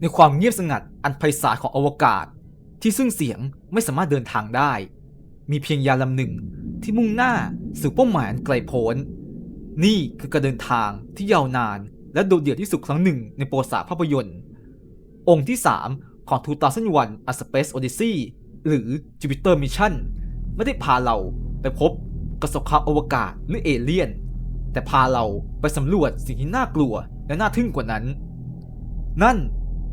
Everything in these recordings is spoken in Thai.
ในความเงียบสงัดอันไพศาลของอวกาศ ที่ซึ่งเสียงไม่สามารถเดินทางได้ มีเพียงยานลำหนึ่งที่มุ่งหน้าสู่เป้าหมายอันไกลโพ้น นี่คือการเดินทางที่ยาวนานและโดดเดี่ยวที่สุดครั้งหนึ่งในประวัติศาสตร์ภาพยนตร์ องค์ที่ 3 ของ 2001 A Space Odyssey หรือ Jupiter Mission ไม่ได้พาเราไปพบกับสงครามอวกาศหรือเอเลี่ยน แต่พาเราไปสำรวจสิ่งที่น่ากลัวและน่าทึ่งกว่านั้น นั่น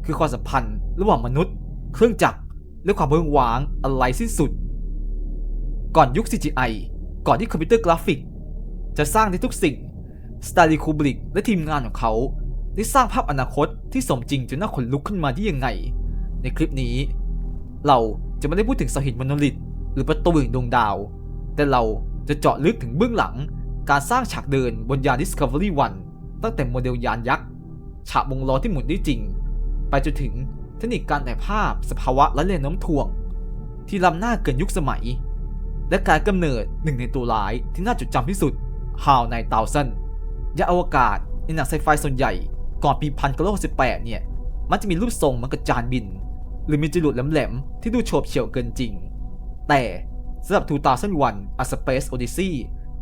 คือความสัมพันธ์ระหว่างมนุษย์ เครื่องจักรและความเบิงว้างอะไรสิ้นสุด ก่อนยุค CGI ก่อนที่คอมพิวเตอร์กราฟิก จะสร้างได้ทุกสิ่งสตาลีคูบริกและทีมงานของเขา ได้สร้างภาพอนาคตที่สมจริงจนน่าขนลุกขึ้นมาได้ยังไง ในคลิปนี้ เราจะไม่ได้พูดถึงสาหินมโนลิทหรือประตูแห่งดวงดาว แต่เราจะเจาะลึกถึงเบื้องหลัง การสร้างฉากเดินบนยาน Discovery 1ตั้งแต่โมเดลยานยักษ์ ฉากวงล้อที่หมุนได้จริง ไปจนถึงเทคนิคการถ่ายภาพสภาวะและแรงโน้มถ่วง ที่ล้ำหน้าเกินยุคสมัย และการกำเนิดหนึ่งในตัวร้ายที่น่าจดจำที่สุด How ในตาซันยานอวกาศในหนังไซไฟส่วนใหญ่ ก่อนปี1968เนี่ย มันจะมีรูปทรงมือนกับจานบิน หรือมีจรวดแหลมๆที่ดูโฉบเฉี่ยวเกินจริง แต่สำหรับ2001 A Space Odyssey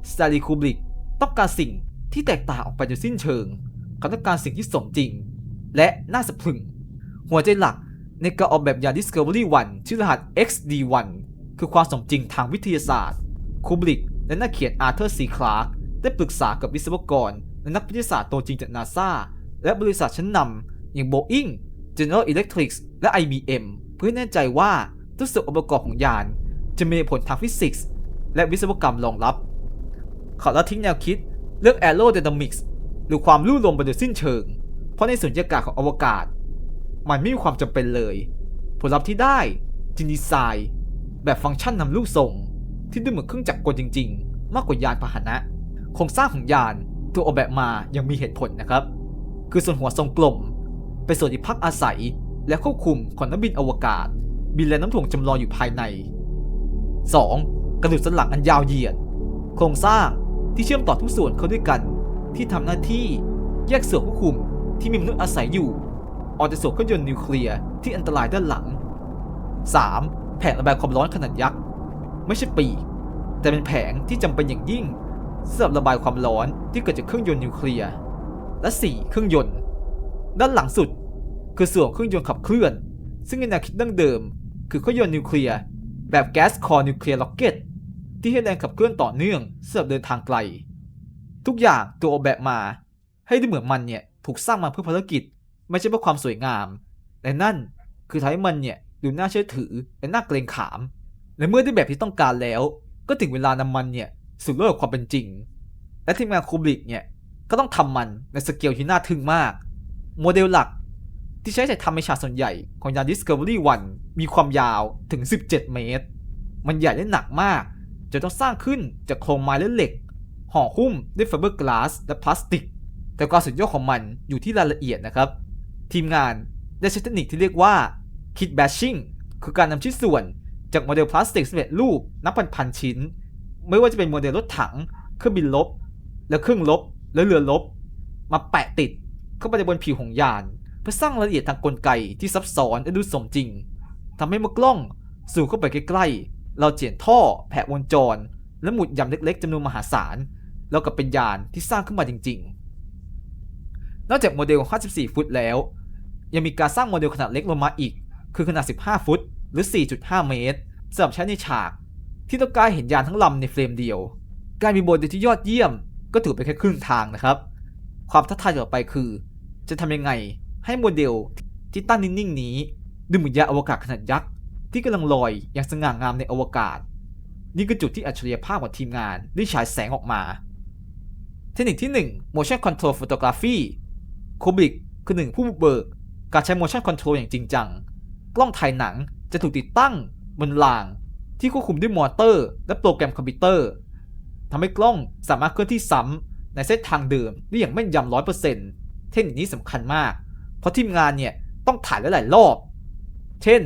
Stanley Kubrick ต้องการสิ่งที่แตกต่างออกไปโดยสิ้นเชิงเขาต้องการสิ่งที่สมจริง และน่าสะพรึง หัวใจหลักในการออกแบบยาน Discovery 1 ชื่อรหัส XD1 คือความสมจริงทางวิทยาศาสตร์ คูบริกและนักเขียนอาร์เธอร์ซีคลาร์กได้ปรึกษากับวิศวกร และนักวิทยาศาสตร์ตัวจริงจากนาซาและบริษัทชั้นนำอย่าง Boeing General Electric และ IBM เพื่อแน่ใจว่าทุกส่วนองค์ประกอบของยาน จะมีผลทางฟิสิกส์ และวิศวกรรมรองรับ เขาละทิ้งแนวคิดเรื่อง aerodynamics หรือความลู่ลมไปโดยสิ้นเชิง เพราะในสุญญากาศของอวกาศ มันไม่มีความจำเป็นเลย ผลลัพธ์ที่ได้จึงดีไซน์แบบฟังก์ชันนำลูกส่ง ที่ดูเหมือนเครื่องจักรกลจริง ๆ มากกว่ายานพาหนะโครงสร้างของยานถูกออกแบบมายังมีเหตุผลนะครับ คือส่วนหัวทรงกลม เป็นส่วนที่พักอาศัย และควบคุมของนักบินอวกาศ บินและน้ำถ่วงจำลองอยู่ภายใน 2. กระดูกสันหลังอันยาวเหยียด โครงสร้างที่เชื่อมต่อทุกส่วนเข้าด้วยกัน ที่ทำหน้าที่แยกเส่วนควบคุมที่มีมนุษย์อาศัยอยู่ ออกจากส่วนเครื่องยนต์นิวเคลียร์ที่อันตรายด้านหลัง 3. แผงระบายความร้อนขนาดยักษ์ ไม่ใช่ปีกแต่เป็นแผงที่จำเป็นอย่างยิ่งสำหรับระบายความร้อนที่เกิดจากเครื่องยนต์นิวเคลียร์และ 4. เครื่องยนต์ ด้านหลังสุด คือส่วนเครื่องยนต์ขับเคลื่อน ซึ่งในแนวคิดดั้งเดิม คือเครื่องยนต์นิวเคลียร์แบบแก๊สคอร์นิวเคลียร์ล็อกเก็ตที่ให้แรงขับเคลื่อนต่อเนื่องสำหรับเดินทางไกล ทุกอย่างตัวออกแบบมา ให้ดูเหมือนมันเนี่ยถูกสร้างมาเพื่อภารกิจ ไม่ใช่เพื่อความสวยงามและนั่นคือทำให้มันเนี่ยดูน่าเชื่อถือและน่าเกรงขาม และเมื่อได้แบบที่ต้องการแล้ว ก็ถึงเวลานำมันเนี่ยสู่โลกความเป็นจริง และทีมงานคูบริกเนี่ยก็ต้องทำมันในสเกลที่น่าทึ่งมาก โมเดลหลักที่ใช้ถ่ายทำในฉากส่วนใหญ่ของยาน Discovery 1 มีความยาวถึง 17 เมตร มันใหญ่และหนักมากจะต้องสร้างขึ้นจากโครงไม้และเหล็ก ห่อหุ้มด้วยไฟเบอร์กลาสและพลาสติก แต่ความสุดยอดของมันอยู่ที่รายละเอียดนะครับ ทีมงานได้ใช้เทคนิคที่เรียกว่า kit bashing คือการนำชิ้นส่วนจากโมเดลพลาสติกสำเร็จรูปนับพันๆชิ้น ไม่ว่าจะเป็นโมเดลรถถัง เครื่องบินลบ และเครื่องลบ และเรือลบ มาแปะติดเข้าไปบนผิวของยาน เพื่อสร้างรายละเอียดทางกลไกที่ซับซ้อนและดูสมจริงทำให้เมื่อกล้องสูงเข้าไปใกล้ๆ เราเจียนท่อแผะวงจร และหมุดยำเล็กๆจำนวนมหาศาล แล้วกับเป็นยานที่สร้างขึ้นมาจริง ๆ นอกจากโมเดล 54 ฟุตแล้ว ยังมีการสร้างโมเดลขนาดเล็กลงมาอีก คือขนาด 15 ฟุต หรือ 4.5 เมตรสำหรับใช้ในฉาก ที่ต้องการเห็นยานทั้งลำในเฟรมเดียว การมีโมเดลที่ยอดเยี่ยม ก็ถือเป็นแค่ครึ่งทางนะครับ ความท้าทายต่อไปคือ จะทำยังไงให้โมเดลที่ตั้งนิ่งๆนี้ดูเหมือนยานอวกาศขนาดยักษ์ที่กำลังลอยอย่างสง่างามในอวกาศ นี่คือจุดที่อัจฉริยภาพของทีมงานได้ฉายแสงออกมา เทคนิคที่ 1 motion control photography คูบิกคือหนึ่งผู้บุกเบิก การใช้ motion control อย่างจริงจัง กล้องถ่ายหนังจะถูกติดตั้งบนราง ที่ควบคุมด้วยมอเตอร์ และโปรแกรมคอมพิวเตอร์ทำให้กล้องสามารถเคลื่อนที่ซ้ำในเส้นทางเดิมได้อย่างแม่นยำร้อยเปอร์เซ็นต์เทคนิคนี้สำคัญมาก เพราะทีมงานเนี่ยต้องถ่ายหลายๆรอบ เช่น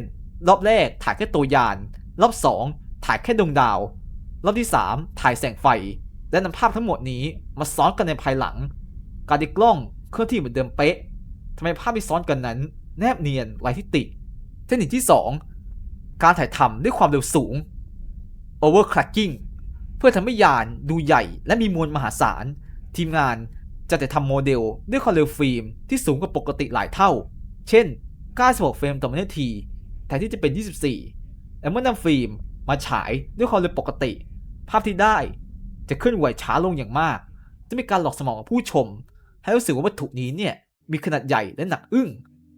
รอบแรกถ่ายแค่ตัวยาน รอบ 2 ถ่ายแค่ดวงดาว รอบที่ 3 ถ่ายแสงไฟ และนำภาพทั้งหมดนี้มาซ้อนกันในภายหลัง การที่กล้องเคลื่อนที่เหมือนเดิมเป๊ะ ทำให้ภาพที่ซ้อนกันนั้น แนบเนียนไร้ที่ติเทคนิคที่ 2 การถ่ายทำด้วยความเร็วสูง overclocking เพื่อทำให้ยานดูใหญ่และมีมวลมหาศาล ทีมงานจะแต่ทำโมเดลด้วยความเร็วฟิล์มที่สูงกว่าปกติหลายเท่า เช่น 96 เฟรมต่อวินาทีแทนที่จะเป็น 24 และเมื่อนำฟิล์มมาฉายด้วยความเร็วปกติ ภาพที่ได้จะเคลื่อนไหวช้าลงอย่างมาก จะมีการหลอกสมองผู้ชม ให้รู้สึกว่าวัตถุนี้เนี่ย มีขนาดใหญ่และหนักอึ้ง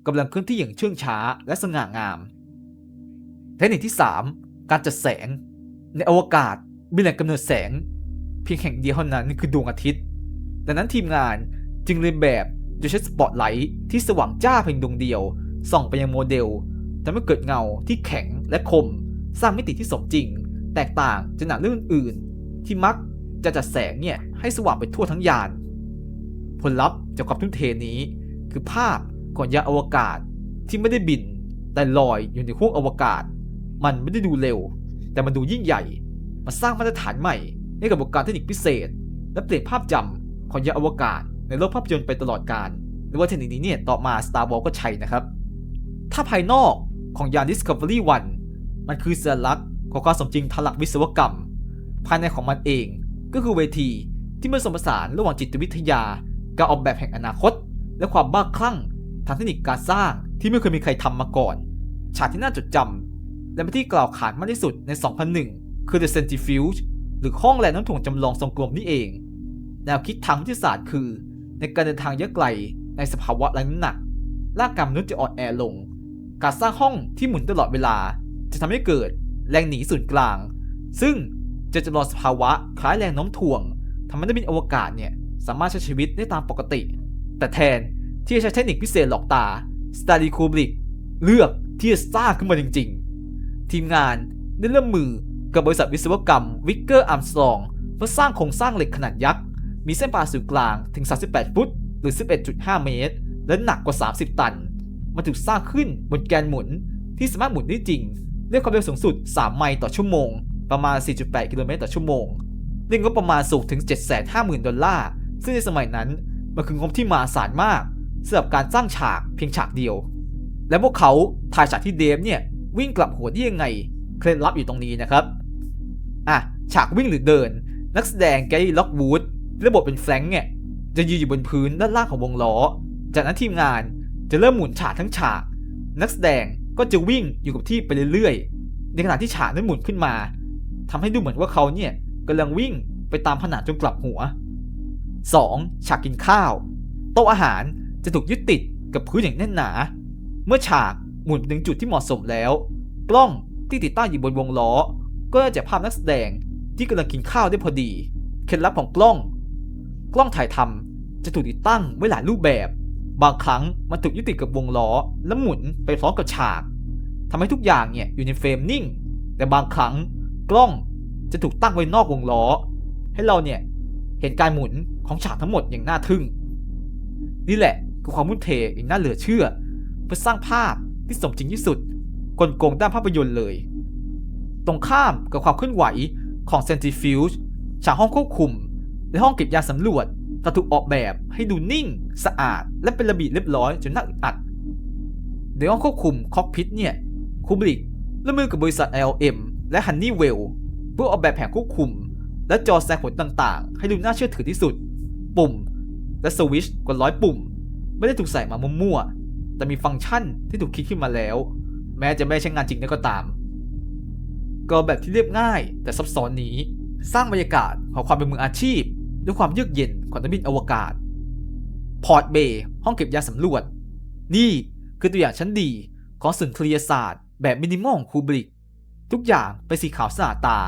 กำลังเคลื่อนที่อย่างเชื่องช้าและสง่างาม เทคนิคที่ 3 การจัดแสง ในอวกาศมีแหล่งกำเนิดแสง เพียงแห่งเดียวเท่านั้นคือดวงอาทิตย์ ดังนั้นทีมงานจึงเรียนแบบโดยใช้สปอตไลท์ที่สว่างจ้าเพียงดวงเดียว ส่องไปยังโมเดลทำให้เกิดเงาที่แข็งและคม สร้างมิติที่สมจริง แตกต่างจากหนังเรื่องอื่น ที่มักจะจัดแสงเนี่ยให้สว่างไปทั่วทั้งยาน ผลลัพธ์จากความทุ่มเทนี้ คือภาพของยานอวกาศที่ไม่ได้บิน แต่ลอยอยู่ในห้วงอวกาศ มันไม่ได้ดูเร็ว แต่มันดูยิ่งใหญ่มาสร้างมาตรฐานใหม่ให้กับวงการเทคนิคพิเศษ และเปลี่ยนภาพจำของยานอวกาศในโลกภาพยนตร์ไปตลอดกาลหรือว่าเทคนิคนี้เนี่ยต่อมา Star Wars ก็ใช้นะครับ ถ้าภายนอกของยาน Discovery 1 มันคือสัญลักษณ์ของความสมจริงทางหลักวิศวกรรม ภายในของมันเองก็คือเวทีที่มันสมผสานระหว่างจิตวิทยา การออกแบบแห่งอนาคต และความบ้าคลั่งทางเทคนิคการสร้างที่ไม่เคยมีใครทำมาก่อน ฉากที่น่าจดจำและเป็นที่กล่าวขานมากที่สุดใน 2001 คือ The Centrifuge หรือห้องแรงน้ำถ่วงจำลองทรงกลมนี่เอง แนวคิดทางวิทยาศาสตร์คือ ในการเดินทางระยะไกลในสภาวะแรงน้ำหนักร่างกายมนุษย์จะอ่อนแอลง การสร้างห้องที่หมุนตลอดเวลา จะทำให้เกิดแรงหนีศูนย์กลาง ซึ่งจะจำลองสภาวะคล้ายแรงโน้มถ่วงทำให้นักบินอวกาศเนี่ย สามารถใช้ชีวิตได้ตามปกติ แต่แทนที่จะใช้เทคนิคพิเศษหลอกตาสตาลีคูบริกเลือกที่จะสร้างขึ้นมาจริง ๆ ทีมงานได้เริ่มมือกับบริษัทวิศวกรรมวิกเกอร์อาร์มสตรองเพื่อสร้างโครงสร้างเหล็กขนาดยักษ์ มีเส้นผ่าศูนย์กลางถึง 38 ฟุต หรือ 11.5 เมตร และหนักกว่า 30 ตัน มันถูกสร้างขึ้นบนแกนหมุนที่สามารถหมุนได้จริงด้วยความเร็วสูงสุด 3 ไมล์ต่อชั่วโมง ประมาณ 4.8 กิโลเมตรต่อชั่วโมงเรื่องงบประมาณสูงถึง 750,000 ดอลลาร์ ซึ่งในสมัยนั้นมันคืองบที่มหาศาลมากสำหรับการสร้างฉากเพียงฉากเดียว และพวกเขาถ่ายฉากที่เดฟเนี่ยวิ่งกลับหัวได้ยังไง เคล็ดลับอยู่ตรงนี้นะครับ อะ ฉากวิ่งหรือเดิน นักแสดงแกรี่ล็อกวูดที่ระบบเป็นแฟลงก์เนี่ยจะยืนอยู่บนพื้นด้านล่างของวงล้อ จากนั้นทีมงานจะเริ่มหมุนฉากทั้งฉาก นักแสดงก็จะวิ่งอยู่กับที่ไปเรื่อยๆ ในขณะที่ฉากนั้นหมุนขึ้นมาทำให้ดูเหมือนว่าเขาเนี่ยกำลังวิ่งไปตามผนังจนกลับหัว 2. ฉากกินข้าว โต๊ะอาหารจะถูกยึดติดกับพื้นอย่างแน่นหนา เมื่อฉากหมุนถึงจุดที่เหมาะสมแล้ว กล้องที่ติดตั้งอยู่บนวงล้อ ก็จะจับภาพนักแสดงที่กำลังกินข้าวได้พอดี เคล็ดลับของกล้อง กล้องถ่ายทำจะถูกติดตั้งไว้หลายรูปแบบ บางครั้งมันถูกยึดติดกับวงล้อ และหมุนไปพร้อมกับฉากทำให้ทุกอย่างเนี่ยอยู่ในเฟรมนิ่ง แต่บางครั้งกล้องจะถูกตั้งไว้นอกวงล้อ ให้เราเนี่ย เห็นการหมุนของฉากทั้งหมดอย่างน่าทึ่ง นี่แหละคือความมุ่งเทอย่างน่าเหลือเชื่อ เพื่อสร้างภาพที่สมจริงที่สุดกลโกงด้านภาพยนตร์เลย ตรงข้ามกับความเคลื่อนไหวของ Centrifuge ฉากห้องควบคุม และห้องเก็บยาสำรวจจะถูกออกแบบให้ดูนิ่ง สะอาด และเป็นระเบียบเรียบร้อยจนน่าอึดอัดในห้องควบคุมคอกพิทเนี่ยคูบริกร่วมมือกับบริษัท LM และ Honeywell เพื่อออกแบบแผงควบคุม และจอแสดงผลต่างๆ ให้ดูน่าเชื่อถือที่สุด ปุ่ม และสวิชกว่าร้อยปุ่ม ไม่ได้ถูกใส่มามั่วๆแต่มีฟังก์ชันที่ถูกคิดขึ้นมาแล้ว แม้จะไม่ใช่งานจริงก็ตาม ก็แบบที่เรียบง่าย แต่ซับซ้อนนี้สร้างบรรยากาศของความเป็นมืออาชีพ ด้วยความเยือกเย็นของนักบินอวกาศ พอร์ตเบย์ห้องเก็บยาสำรวจ นี่คือตัวอย่างชั้นดีของสุนทรียศาสตร์ แบบมินิมอลของคูบริก ทุกอย่างเป็นสีขาวสะอาดตา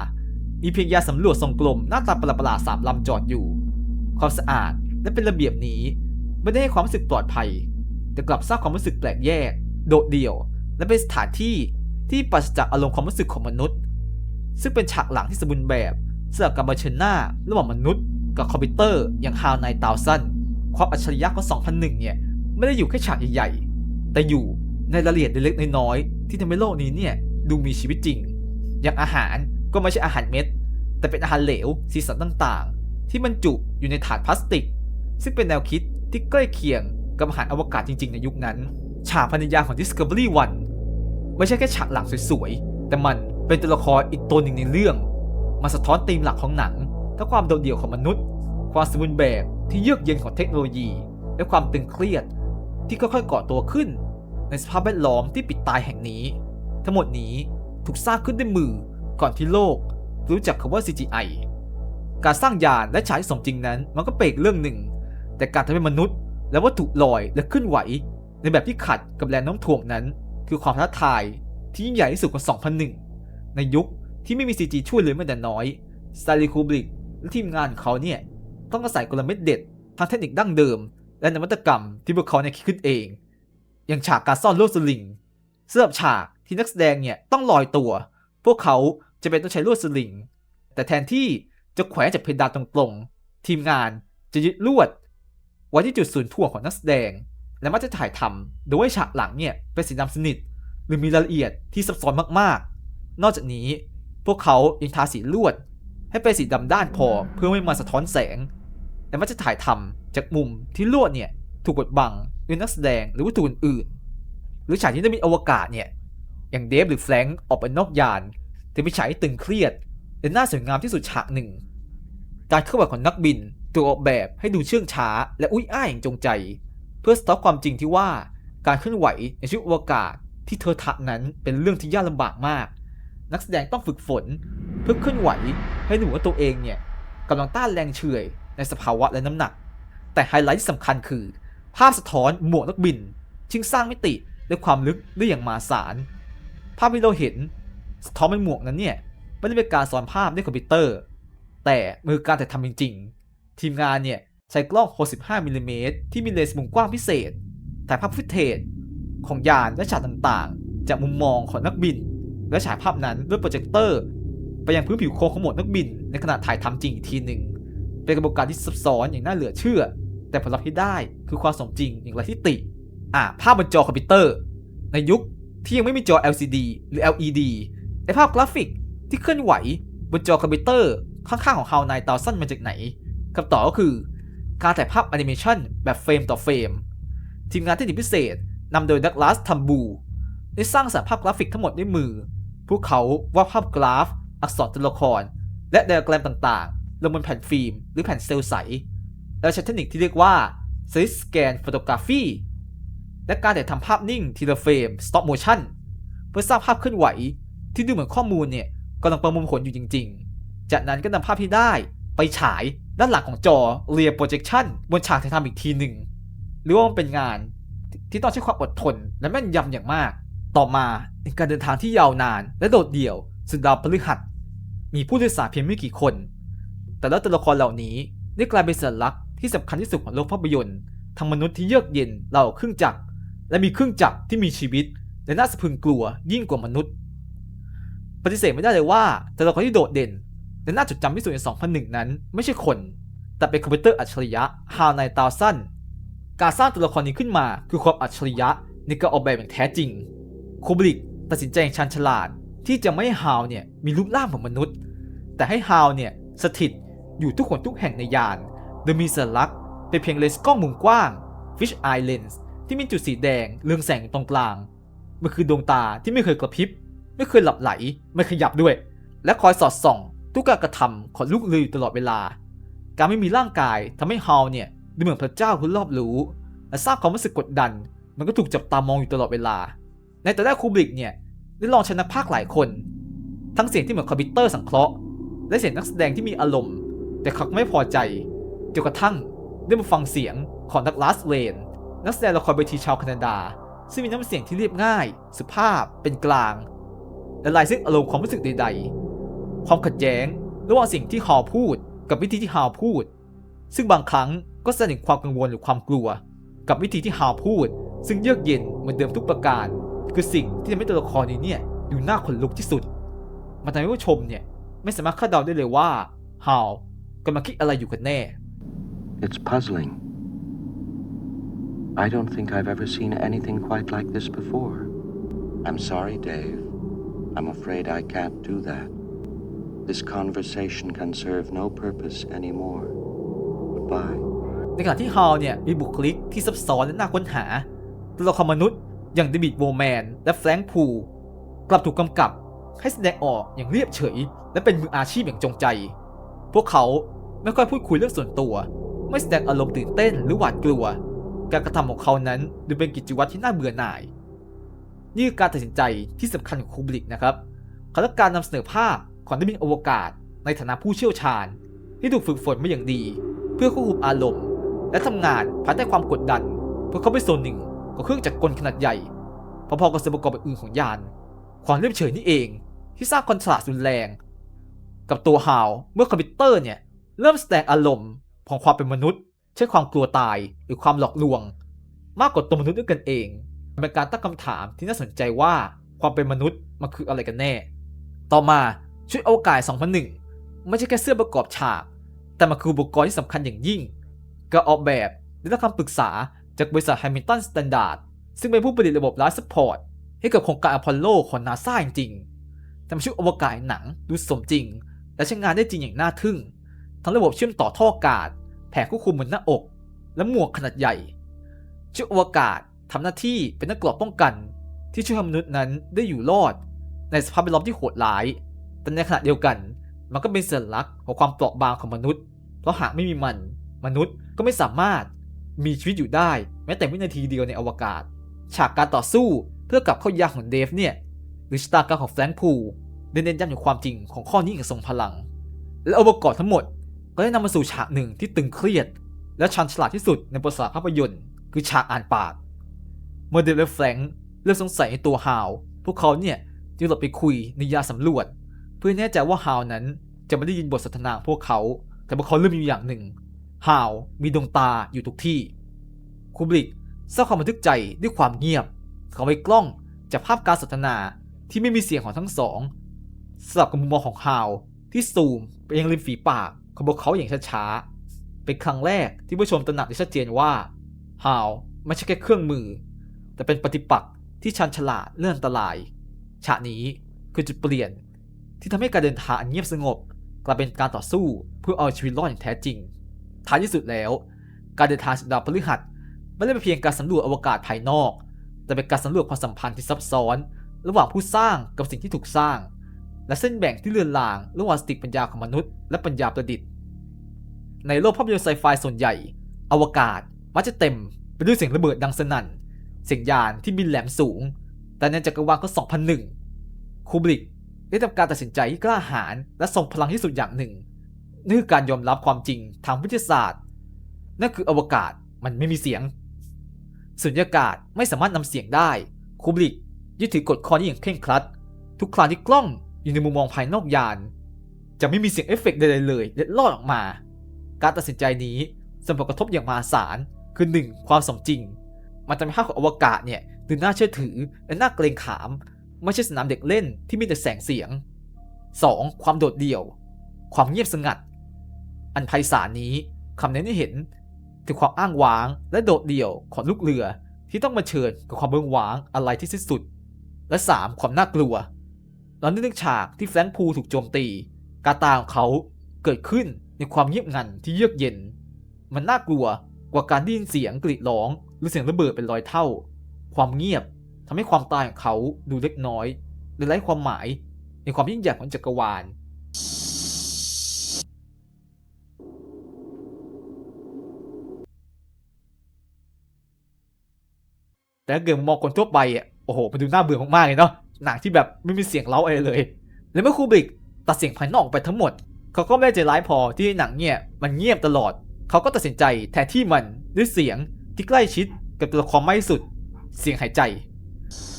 มีเพียงยาสำรวจทรงกลมหน้าตาประหลาดๆสามลำจอดอยู่ ความสะอาดและเป็นระเบียบนี้ไม่ได้ให้ความรู้สึกปลอดภัย แต่กลับสร้างความรู้สึกแปลกแยก โดดเดี่ยว และเป็นสถานที่ที่ปราศจากอารมณ์ความรู้สึกของมนุษย์ ซึ่งเป็นฉากหลังที่สมบูรณ์แบบสำหรับการเผชิญหน้าระหว่างมนุษย์ กับคอมพิวเตอร์อย่างฮาวไนตาวซันความอัจฉริยะของ 2001 เนี่ยไม่ได้อยู่แค่ฉากใหญ่ๆ แต่อยู่ในรายละเอียดเล็กๆน้อยๆที่ทำให้โลกนี้เนี่ยดูมีชีวิตจริง อย่างอาหาร ก็ไม่ใช่อาหารเม็ด แต่เป็นอาหารเหลวสีสันต่างๆ ที่บรรจุอยู่ในถาดพลาสติก ซึ่งเป็นแนวคิดที่ใกล้เคียงกับอาหารอวกาศจริงๆ ในยุคนั้น ฉากภรรยาของ Discovery 1 ไม่ใช่แค่ฉากหลังสวยๆ แต่มันเป็นตัวละครอีกตัวหนึ่งในเรื่อง มาสะท้อนธีมหลักของหนัง ทั้งความโดดเดี่ยวของมนุษย์ ความสมบูรณ์แบบที่เยือกเย็นของเทคโนโลยี และความตึงเครียดที่ค่อยๆก่อตัวขึ้น ในสภาพแวดล้อมที่ปิดตายแห่งนี้ ทั้งหมดนี้ถูกสร้างขึ้นด้วยมือ ก่อนที่โลก รู้จักคำว่า CGI การสร้างยานและฉายสมจริงนั้นมันก็เป็นอีกเรื่องหนึ่ง แต่การทำให้มนุษย์ และวัตถุลอยและเคลื่อนไหว ในแบบที่ขัดกับแรงน้มถ่วงนั้น คือความท้าทายที่ยิ่งใหญ่ที่สุดของ2001 ในยุคที่ไม่มี CG ช่วยเลือแม้แต่น้อยสไตลีคูบริกและทีมงานของเขาเนี่ยต้องอาศัยกลเม็ดเด็ดทางเทคนิคดั้งเดิม และนวัตกรรมที่พวกเขาเนี่ยคิดขึ้นเอง อย่างฉากการซ่อนโลดสลิงเสำหรับฉากที่นักแสดงเนี่ยต้องลอยตัว พวกเขา จะเป็นต้องใช้ลวดสลิง แต่แทนที่จะแขวนจากเพดานตรงๆ ทีมงานจะยึดลวดไว้ที่จุดศูนย์ถ่วงของนักแสดง และมักจะถ่ายทำโดยฉากหลังเนี่ยเป็นสีดำสนิท หรือมีรายละเอียดที่ซับซ้อนมากๆ นอกจากนี้พวกเขายังทาสีลวด ให้เป็นสีดำด้านพอเพื่อไม่มาสะท้อนแสง และมักจะถ่ายทำจากมุมที่ลวดเนี่ยถูกกดบังด้วยนักแสดงหรือวัตถุอื่นๆหรือฉากที่ได้มีอวกาศเนี่ยอย่างเดฟหรือแฟรงค์ออกไปนอกยาน จะมีฉากที่ตึงเครียดและน่าสวยงามที่สุดฉากหนึ่ง การเคลื่อนไหวของนักบินถูกออกแบบให้ดูเชื่องช้า และอุ้ยอ้ายอย่างจงใจ เพื่อสต็อปความจริงที่ว่าการเคลื่อนไหวในชุดอวกาศที่เธอทักนั้นเป็นเรื่องที่ยากลำบากมาก นักแสดงต้องฝึกฝน เพื่อเคลื่อนไหวให้ดูว่าตัวเองเนี่ยกำลังต้านแรงเฉื่อยในสภาวะและน้ำหนัก แต่ไฮไลท์ที่สำคัญคือ ภาพสะท้อนหมวกนักบินชิงสร้างมิติและความลึกได้อย่างมาศาลภาพที่เราเห็น สะท้อนเป็นหมวกนั้นเนี่ยไม่ได้เป็นการสอนภาพด้วยคอมพิวเตอร์ แต่มือการถ่ายทำจริงๆ ทีมงานเนี่ยใช้กล้อง 65มิลลิเมตรที่มีเลนส์มุมกว้างพิเศษ ถ่ายภาพฟุตเทจของยานและฉากต่างๆ จากมุมมองของนักบิน และฉายภาพนั้นด้วยโปรเจคเตอร์ ไปยังพื้นผิวโครงของหมวกนักบิน ในขณะถ่ายทำจริงอีกทีหนึ่งเป็นกระบวนการที่ซับซ้อนอย่างน่าเหลือเชื่อ แต่ผลลัพธ์ที่ได้คือความสมจริงอย่างไรที่ติ อะภาพบนจอคอมพิวเตอร์ ในยุคที่ยังไม่มีจอ LCD หรือ LED ไอภาพกราฟิกที่เคลื่อนไหวบนจอคอมพิวเตอร์ข้างๆของ HAL 9000มาจากไหนคำตอบก็คือ การถ่ายภาพแอนิเมชันแบบเฟรมต่อเฟรม ทีมงานเทคนิคพิเศษนำโดยดักลาสทัมบูได้สร้างสรรค์ภาพกราฟิกทั้งหมดด้วยมือ พวกเขาวาดภาพกราฟ อักษรตัวละคร และไดอะแกรมต่างๆ ลงบนแผ่นฟิล์ม หรือแผ่นเซลล์ใส แล้วใช้เทคนิคที่เรียกว่า s y s c a n photography และการถ่ายทำภาพนิ่งทีละเฟรม stop motion เพื่อสร้างภาพเคลื่อนไหว ที่ดูเหมือนข้อมูลเนี่ยกำลังประมวลผลอยู่จริง ๆ จากนั้นก็นำภาพที่ได้ไปฉายด้านหลังของจอ rear projection บนฉากถ่ายทำอีกทีหนึ่งหรือว่ามันเป็นงานที่ต้องใช้ความอดทนและแม่นยำอย่างมาก ต่อมาเป็นการเดินทางที่ยาวนานและโดดเดี่ยวสุดดาวพฤหัส มีผู้โดยสารเพียงไม่กี่คน แต่แล้วตัวละครเหล่านี้ได้กลายเป็นสัญลักษณ์ที่สำคัญที่สุดของโลกภาพยนตร์ทั้งมนุษย์ที่เยือกเย็นเหล่าเครื่องจักรและมีเครื่องจักรที่มีชีวิตและน่าสะพึงกลัวยิ่งกว่ามนุษย์ ปฏิเสธไม่ได้เลยว่าตัวละครที่โดดเด่นและน่าจดจำที่สุดใน 2001 นั้น ไม่ใช่คน แต่เป็นคอมพิวเตอร์อัจฉริยะ HAL 9000การสร้างตัวละครนี้ขึ้นมาคือความอัจฉริยะในการออกแบบอย่างแท้จริงคูบริกตัดสินใจอย่างชันฉลาด ที่จะไม่ให้ฮาวเนี่ยมีรูปร่างของมนุษย์ แต่ให้ฮาวเนี่ยสถิตอยู่ทุกคนทุกแห่งในยาน โดยมีสัญลักษณ์เป็นเพียงเลนส์กล้องมุมกว้าง Fish Eye Lens ที่มีจุดสีแดงเรืองแสงตรงกลาง มันคือดวงตาที่ไม่เคยกระพริบ ไม่เคยหลับไหล ไม่ขยับด้วย และคอยสอดส่อง ทุกการกระทำของลูกเรืออยู่ตลอดเวลา การไม่มีร่างกายทำให้ฮาวเนี่ยดูเหมือนพระเจ้าผู้รอบรู้ และสร้างความรู้สึกกดดัน มันก็ถูกจับตามองอยู่ตลอดเวลา ในแต่แรกคูบริกเนี่ยได้ลองใช้นักพากหลายคน ทั้งเสียงที่เหมือนคอมพิวเตอร์สังเคราะห์ และเสียงนักแสดงที่มีอารมณ์ แต่เขาไม่พอใจจนกระทั่งได้มาฟังเสียงของดักลาสเวนนักแสดงละครเวทีชาวแคนาดา ซึ่งมีน้ำเสียงที่เรียบง่าย สุภาพเป็นกลาง และลายซึ่งอารมณ์ความรู้สึกใด ๆ ความขัดแย้งระหว่างสิ่งที่ฮอลพูด กับวิธีที่ฮาลพูด ซึ่งบางครั้งก็แสดงความกังวลหรือความกลัว กับวิธีที่ฮาลพูด ซึ่งเยือกเย็นเหมือนเดิมทุกประการ คือสิ่งที่ทำให้ตัวละครนี้เนี่ยดูน่าขนลุกที่สุดมันทำให้ผู้ชมเนี่ยไม่สามารถคาดเดาได้เลยว่าฮาลกำลังคิดอะไรอยู่กันแน่ It's puzzling. I don't think I've ever seen anything quite like this before. I'm sorry, Dave. I'm afraid I can't do that. This conversation can serve no purpose anymore. Goodbye. ในขณะที่ฮาลเนี่ยมีบุคลิกที่ซับซ้อนและน่าค้นหา ตัวละครมนุษย์อย่างเดวิดโบแมนและแฟรงค์พูกลับถูกกำกับให้แสดงออกอย่างเรียบเฉย และเป็นมืออาชีพอย่างจงใจ พวกเขาไม่ค่อยพูดคุยเรื่องส่วนตัว ไม่แสดงอารมณ์ตื่นเต้นหรือหวาดกลัว การกระทำของเขานั้นดูเป็นกิจวัตรที่น่าเบื่อหน่าย นี่คือการตัดสินใจที่สำคัญของคูบริกนะครับเขาต้องการนำเสนอภาพของนักบินอวกาศ ในฐานะผู้เชี่ยวชาญ ที่ถูกฝึกฝนมาอย่างดี เพื่อควบคุมอารมณ์ และทำงานภายใต้ความกดดัน เพื่อเข้าไปส่วนหนึ่งของเครื่องจักรกลขนาดใหญ่พอๆกับส่วนประกอบอื่นของยาน ความเรียบเฉยนี่เองที่สร้างคอนทราสต์รุนแรง กับตัวฮาวเมื่อคอมพิวเตอร์เนี่ย เริ่มแสดงอารมณ์ของความเป็นมนุษย์ เช่นความกลัวตายหรือความหลอกลวง มากกว่าตัวมนุษย์ด้วยกันเอง มันเป็นการตั้งคำถามที่น่าสนใจว่าความเป็นมนุษย์มันคืออะไรกันแน่ ต่อมาชุดอวกาศ 2001 ไม่ใช่แค่เสื้อประกอบฉาก แต่มันคืออุปกรณ์ที่สำคัญอย่างยิ่ง การออกแบบได้รับคำปรึกษาจากบริษัท Hamilton Standard ซึ่งเป็นผู้ผลิตระบบไลฟ์สปอร์ตให้กับโครงการอพอลโลของนาซาจริงๆทำชุดอวกาศหนังดูสมจริง และใช้งานได้จริงอย่างน่าทึ่ง ทั้งระบบเชื่อมต่อท่ออากาศ แผงควบคุมบนหน้าอก และหมวกขนาดใหญ่ ชุดอวกาศ ทำหน้าที่เป็นนักกรอบป้องกัน ที่ช่วยให้มนุษย์นั้นได้อยู่รอด ในสภาพแวดล้อมที่โหดร้าย แต่ในขณะเดียวกัน มันก็เป็นสัญลักษณ์ของความเปราะบางของมนุษย์ เพราะหากไม่มีมัน มนุษย์ก็ไม่สามารถมีชีวิตอยู่ได้ แม้แต่วินาทีเดียวในอวกาศ ฉากการต่อสู้เพื่อกลับเข้ายาของเดฟเนี่ยหรือชะตากรรมของแฟรงค์พูลเน้นย้ำถึงความจริงของข้อนี้อย่างทรงพลัง และองค์ประกอบทั้งหมด ก็ได้นำมาสู่ฉากหนึ่งที่ตึงเครียด และชันฉลาดที่สุดในประวัติศาสตร์ภาพยนตร์ คือฉากอ่านปาก เมื่อเดฟและแฟรงค์เริ่มสงสัยในตัวฮาว พวกเขาเนี่ยจึงหลบไปคุยในยาสำรวจ เพื่อแน่ใจว่าฮาวนั้นจะไม่ได้ยินบทสนทนาพวกเขา แต่พวกเขาเริ่มมีอย่างหนึ่งฮาวมีดวงตาอยู่ทุกที่คูบริกสร้างความบันทึกใจด้วยความเงียบ เขาไว้กล้องจากภาพการสนทนาที่ไม่มีเสียงของทั้งสองสลับกับมุมมองของฮาวที่ซูมไปยังริมฝีปากของพวกเขาอย่างช้าๆเป็นครั้งแรกที่ผู้ชมตระหนักได้ชัดเจนว่าฮาวไม่ใช่แค่เครื่องมือ แต่เป็นปฏิปักษ์ที่ชันฉลาดเรื่องอันตราย ฉากนี้คือจุดเปลี่ยน ที่ทำให้การเดินทางอันเงียบสงบ กลายเป็นการต่อสู้เพื่อเอาชีวิตรอดอย่างแท้จริง ท้ายที่สุดแล้ว การเดินทางสู่ดาวพฤหัสไม่ได้เป็นเพียงการสำรวจอวกาศภายนอก แต่เป็นการสำรวจความสัมพันธ์ที่ซับซ้อน ระหว่างผู้สร้างกับสิ่งที่ถูกสร้าง และเส้นแบ่งที่เลือนลางระหว่างสติปัญญาของมนุษย์และปัญญาประดิษฐ์ ในโลกภาพยนตร์ไซไฟส่วนใหญ่ อวกาศมักจะเต็มไปด้วยเสียงระเบิดดังสนั่น เสียงยานที่บินแหลมสูง แต่ในจักรวาลก็2001คูบริกได้ทำการตัดสินใจที่กล้าหาญและทรงพลังที่สุดอย่างหนึ่งนั่นคือการยอมรับความจริงทางวิทยาศาสตร์ นั่นคืออวกาศมันไม่มีเสียง สุญญากาศไม่สามารถนำเสียงได้คูบริกยึดถือกฎข้อนี้อย่างเคร่งครัด ทุกครั้งที่กล้องอยู่ในมุมมองภายนอกยาน จะไม่มีเสียงเอฟเฟกต์ใดๆเลยเล็ดลอดออกมา การตัดสินใจนี้ส่งผลกระทบอย่างมหาศาลคือ 1. ความสมจริง มันทำให้ภาพของอวกาศเนี่ยดูน่าเชื่อถือและน่าเกรงขาม ไม่ใช่สนามเด็กเล่นที่มีแต่แสงเสียง 2. ความโดดเดี่ยว ความเงียบสงัด อันไพศาลนี้คำเน้นให้เห็นถึงความอ้างว้างและโดดเดี่ยวของลูกเรือที่ต้องมาเชิญกับความเบื้องว้างอะไรที่สิ้นสุด และ 3. ความน่ากลัวเรานึกถึงฉากที่แฟรงค์พูถูกโจมตี การตายของเขาเกิดขึ้นในความเงียบงันที่เยือกเย็น มันน่ากลัวกว่าการได้ยินเสียงกรีดร้อง หรือเสียงระเบิดเป็นร้อยเท่า ความเงียบทำให้ความตายของเขาดูเล็กน้อยและไร้ความหมายในความยิ่งใหญ่ของจักรวาล แต่ถ้าเกิดมองคนทั่วไปอะโอ้โหมันดูน่าเบื่อมากๆเลยเนาะหนังที่แบบไม่มีเสียงเล้าอะไรเลย และเมื่อคูบริกตัดเสียงภายนอกออกไปทั้งหมด เขาก็ไม่ได้ใจร้ายพอที่หนังเนี่ยมันเงียบตลอด เขาก็ตัดสินใจแทนที่มันด้วยเสียง ที่ใกล้ชิดกับตัวละครมากที่สุด เสียงหายใจ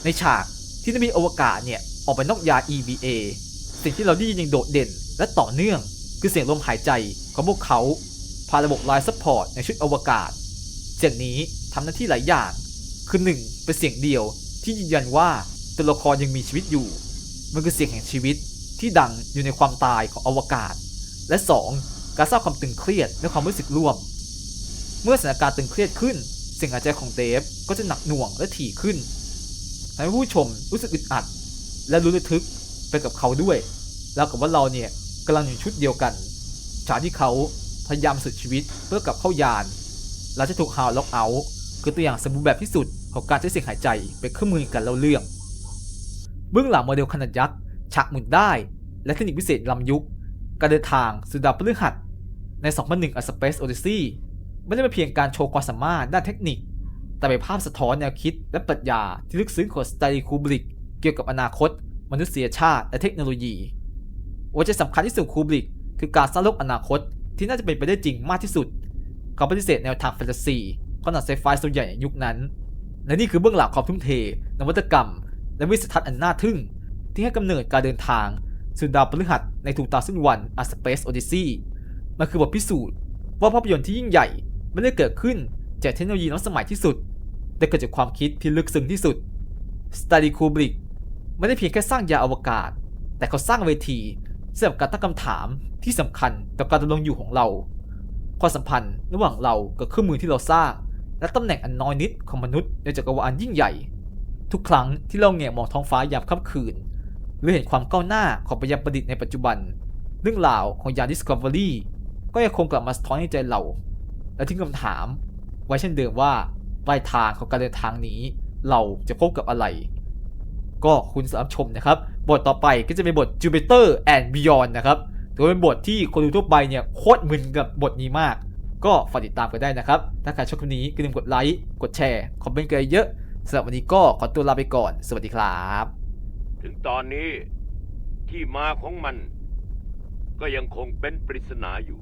ในฉากที่นักบินอวกาศเนี่ยออกไปนอกยา EVA สิ่งที่เราได้ยินอย่างโดดเด่น และต่อเนื่อง คือเสียงลมหายใจของพวกเขาผ่านระบบไลน์ซัพพอร์ตในชุดอวกาศ เสียงนี้ทำหน้าที่หลายอย่าง คือหนึ่งเป็นเสียงเดียวที่ยืนยันว่าตัวละครยังมีชีวิตอยู่ มันคือเสียงแห่งชีวิตที่ดังอยู่ในความตายของอวกาศ และ 2. การสร้างความตึงเครียดและความรู้สึกร่วม เมื่อสถานการณ์ตึงเครียดขึ้น เสียงหายใจของเดฟก็จะหนักหน่วงและถี่ขึ้นทำให้ผู้ชมรู้สึกอึดอัด และรู้ระทึกไปกับเขาด้วย แล้วกับว่าเราเนี่ยกำลังอยู่ชุดเดียวกันฉากที่เขาพยายามสุดชีวิตเพื่อกลับเข้ายานหลังจากถูกฮาวล็อกเอาท์คือตัวอย่างสมบูรณ์แบบที่สุดของการใช้เสียงหายใจเป็นเครื่องมือในการเล่าเรื่องเบื้องหลังโมเดลขนาดยักษ์ฉากหมุนได้ และเทคนิคพิเศษล้ำยุค การเดินทางสู่ดาวพฤหัสใน 2001 A Space Odyssey ไม่ได้เป็นเพียงการโชว์ความสามารถด้านเทคนิค แต่เป็นภาพสะท้อนแนวคิดและปรัชญาที่ลึกซึ้งของสไตลีคูบริกเกี่ยวกับอนาคต มนุษยชาติและเทคโนโลยีหัวใจสำคัญที่สุดคูบริกคือการสร้างโลกอนาคตที่น่าจะเป็นไปได้จริงมากที่สุดเขาปฏิเสธแนวทางแฟนตาซีขนาดไซไฟส่วนใหญ่ในยุคนั้น และนี่คือเบื้องหลังความทุ่มเท นวัตกรรม และวิสัยทัศน์อันน่าทึ่ง ที่ให้กำเนิดการเดินทางสู่ดาวพฤหัสในถูกตาซึ่งวัน A Space Odyssey มันคือบทพิสูจน์ว่าภาพยนตร์ที่ยิ่งใหญ่ ไม่ได้เกิดขึ้นจากเทคโนโลยีล้ำสมัยที่สุด แต่เกิดจากความคิดที่ลึกซึ้งที่สุดสตาร์ดีคูบริกไม่ได้เพียงแค่สร้างยาอวกาศ แต่เขาสร้างเวทีสำหรับการตั้งคำถามที่สำคัญต่อการดำรงอยู่ของเรา ความสัมพันธ์ระหว่างเรากับเครื่องมือที่เราสร้าง และตำแหน่งอันน้อยนิดของมนุษย์ในจักรวาลยิ่งใหญ่ ทุกครั้งที่เราแงะมองท้องฟ้ายามค่ำคืน หรือเห็นความก้าวหน้าของปัญญาประดิษฐ์ในปัจจุบัน เรื่องราวของยาน Discovery ก็ยังคงกลับมาสะท้อนในใจเรา และทิ้งคำถาม ไว้เช่นเดิมว่าปลายทางของการเดินทางนี้ เราจะพบกับอะไร ก็คุณสามารถชมนะครับ บทต่อไปก็จะเป็นบท Jupiter and Beyond นะครับถือว่าเป็นบทที่คนดูทั่วไปเนี่ยโคตรมึนกับบทนี้มาก ก็ฝากติดตามกันได้นะครับ ถ้าใครชอบคลิปนี้ก็อย่าลืมกดไลค์ กดแชร์ คอมเมนต์กันเยอะสำหรับวันนี้ก็ขอตัวลาไปก่อน สวัสดีครับ ถึงตอนนี้ที่มาของมัน ก็ยังคงเป็นปริศนาอยู่